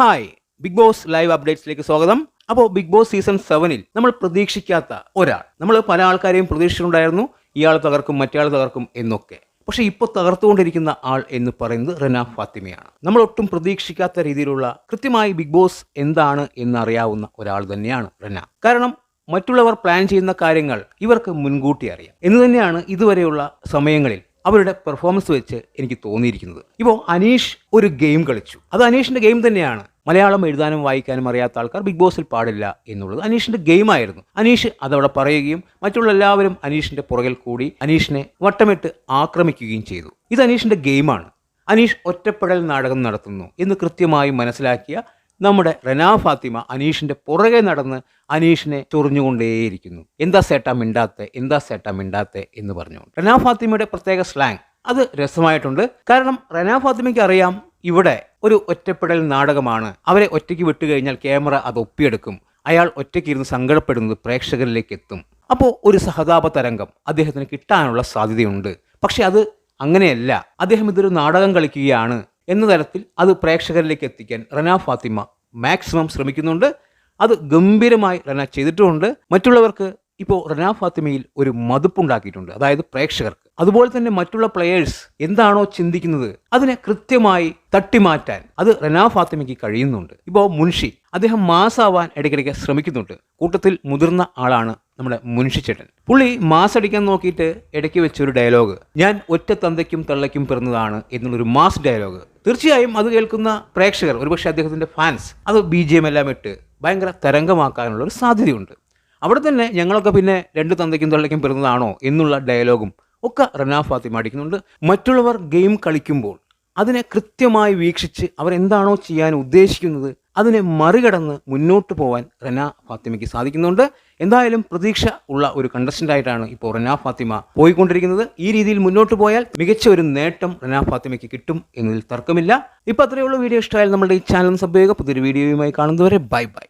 Hi big boss live അപ്ഡേറ്റ്സിലേക്ക് സ്വാഗതം. അപ്പോൾ ബിഗ് ബോസ് സീസൺ സെവനിൽ നമ്മൾ പ്രതീക്ഷിക്കാത്ത ഒരാൾ നമ്മൾ പല ആൾക്കാരെയും പ്രതീക്ഷിച്ചിട്ടുണ്ടായിരുന്നു ഇയാൾ തകർക്കും മറ്റേയാൾ തകർക്കും എന്നൊക്കെ. പക്ഷേ ഇപ്പോൾ തകർത്തുകൊണ്ടിരിക്കുന്ന ആൾ എന്ന് പറയുന്നത് റന ഫാത്തിമയാണ്. നമ്മൾ ഒട്ടും പ്രതീക്ഷിക്കാത്ത രീതിയിലുള്ള കൃത്യമായി ബിഗ് ബോസ് എന്താണ് എന്നറിയാവുന്ന ഒരാൾ തന്നെയാണ് റന. കാരണം മറ്റുള്ളവർ പ്ലാൻ ചെയ്യുന്ന കാര്യങ്ങൾ ഇവർക്ക് മുൻകൂട്ടി അറിയാം. എന്ന് തന്നെയാണ് ഇതുവരെയുള്ള സമയങ്ങളിൽ അവരുടെ പെർഫോമൻസ് വെച്ച് എനിക്ക് തോന്നിയിരിക്കുന്നത്. ഇപ്പോൾ അനീഷ് ഒരു ഗെയിം കളിച്ചു. അത് അനീഷിന്റെ ഗെയിം തന്നെയാണ്. മലയാളം എഴുതാനും വായിക്കാനും അറിയാത്ത ആൾക്കാർ ബിഗ് ബോസിൽ പാടില്ല എന്നുള്ളത് അനീഷിന്റെ ഗെയിമായിരുന്നു. അനീഷ് അതവിടെ പറയുകയും മറ്റുള്ള എല്ലാവരും അനീഷിന്റെ പുറകിൽ കൂടി അനീഷിനെ വട്ടമിട്ട് ആക്രമിക്കുകയും ചെയ്തു. ഇത് അനീഷിന്റെ ഗെയിമാണ്. അനീഷ് ഒറ്റപ്പെടൽ നാടകം നടത്തുന്നു എന്ന് കൃത്യമായി മനസ്സിലാക്കിയ നമ്മുടെ റനാ ഫാത്തിമ അനീഷിന്റെ പുറകെ നടന്ന് അനീഷിനെ ചൊറിഞ്ഞുകൊണ്ടേയിരിക്കുന്നു. എന്താ സേട്ടാ മിണ്ടാത്തെ? എന്താ സേട്ടാ മിണ്ടാത്തെ? എന്ന് പറഞ്ഞു റനാ ഫാത്തിമയുടെ പ്രത്യേക സ്ലാങ്. അത് രസമായിട്ടുണ്ട്. കാരണം റനാ ഫാത്തിമയ്ക്ക് അറിയാം ഇവിടെ ഒരു ഒറ്റപ്പെടൽ നാടകമാണ്. അവരെ ഒറ്റയ്ക്ക് വിട്ടുകഴിഞ്ഞാൽ ക്യാമറ അത് ഒപ്പിയെടുക്കും. അയാൾ ഒറ്റയ്ക്ക് ഇരുന്ന് സങ്കടപ്പെടുന്നത് പ്രേക്ഷകരിലേക്ക് എത്തും. അപ്പോൾ ഒരു സഹതാപ തരംഗം അദ്ദേഹത്തിന് കിട്ടാനുള്ള സാധ്യതയുണ്ട്. പക്ഷെ അത് അങ്ങനെയല്ല. അദ്ദേഹം ഇതൊരു നാടകം കളിക്കുകയാണ് എന്ന തരത്തിൽ അത് പ്രേക്ഷകരിലേക്ക് എത്തിക്കാൻ റന ഫാത്തിമ മാക്സിമം ശ്രമിക്കുന്നുണ്ട്. അത് ഗംഭീരമായി റന ചെയ്തിട്ടുമുണ്ട്. മറ്റുള്ളവർക്ക് ഇപ്പോൾ റന ഫാത്തിമയിൽ ഒരു മതിപ്പുണ്ടാക്കിയിട്ടുണ്ട്. അതായത് പ്രേക്ഷകർക്ക്. അതുപോലെ തന്നെ മറ്റുള്ള പ്ലെയേഴ്സ് എന്താണോ ചിന്തിക്കുന്നത് അതിനെ കൃത്യമായി തട്ടിമാറ്റാൻ അത് റന ഫാത്തിമയ്ക്ക് കഴിയുന്നുണ്ട്. ഇപ്പോൾ മുൻഷി. അദ്ദേഹം മാസാവാൻ ഇടയ്ക്കിടയ്ക്ക് ശ്രമിക്കുന്നുണ്ട്. കൂട്ടത്തിൽ മുതിർന്ന ആളാണ് നമ്മുടെ മുൻഷി ചേട്ടൻ. പുള്ളി മാസ് അടിക്കാൻ നോക്കിയിട്ട് ഇടയ്ക്ക് വെച്ചൊരു ഡയലോഗ് ഞാൻ ഒറ്റ തന്തയ്ക്കും തള്ളയ്ക്കും പിറന്നതാണ് എന്നുള്ളൊരു മാസ് ഡയലോഗ് തീർച്ചയായും അത് കേൾക്കുന്ന പ്രേക്ഷകർ ഒരുപക്ഷെ അദ്ദേഹത്തിന്റെ ഫാൻസ് അത് ബി ജി എം എല്ലാം ഇട്ട് ഭയങ്കര തരംഗമാക്കാനുള്ള ഒരു സാധ്യതയുണ്ട്. അവിടെ തന്നെ ഞങ്ങളൊക്കെ പിന്നെ രണ്ട് തന്തയ്ക്കും തള്ളയ്ക്കും പിറന്നതാണോ എന്നുള്ള ഡയലോഗും ഒക്കെ റന ഫാത്തിമ അടിക്കുന്നുണ്ട്. മറ്റുള്ളവർ ഗെയിം കളിക്കുമ്പോൾ അതിനെ കൃത്യമായി വീക്ഷിച്ച് അവരെന്താണോ ചെയ്യാൻ ഉദ്ദേശിക്കുന്നത് അതിനെ മറികടന്ന് മുന്നോട്ട് പോകാൻ റന ഫാത്തിമയ്ക്ക് സാധിക്കുന്നുണ്ട്. എന്തായാലും പ്രതീക്ഷ ഉള്ള ഒരു കണ്ടസ്റ്റന്റ് ആയിട്ടാണ് ഇപ്പോൾ റന ഫാത്തിമ പോയിക്കൊണ്ടിരിക്കുന്നത്. ഈ രീതിയിൽ മുന്നോട്ട് പോയാൽ മികച്ച ഒരു നേട്ടം റന ഫാത്തിമയ്ക്ക് കിട്ടും എന്നതിൽ തർക്കമില്ല. ഇപ്പം അത്രയുള്ള വീഡിയോ ഇഷ്ടമായാലും നമ്മുടെ ഈ ചാനൽ സബ് ചെയ്യുക. പുതിയൊരു വീഡിയോയുമായി കാണുന്നവരെ ബൈ ബൈ.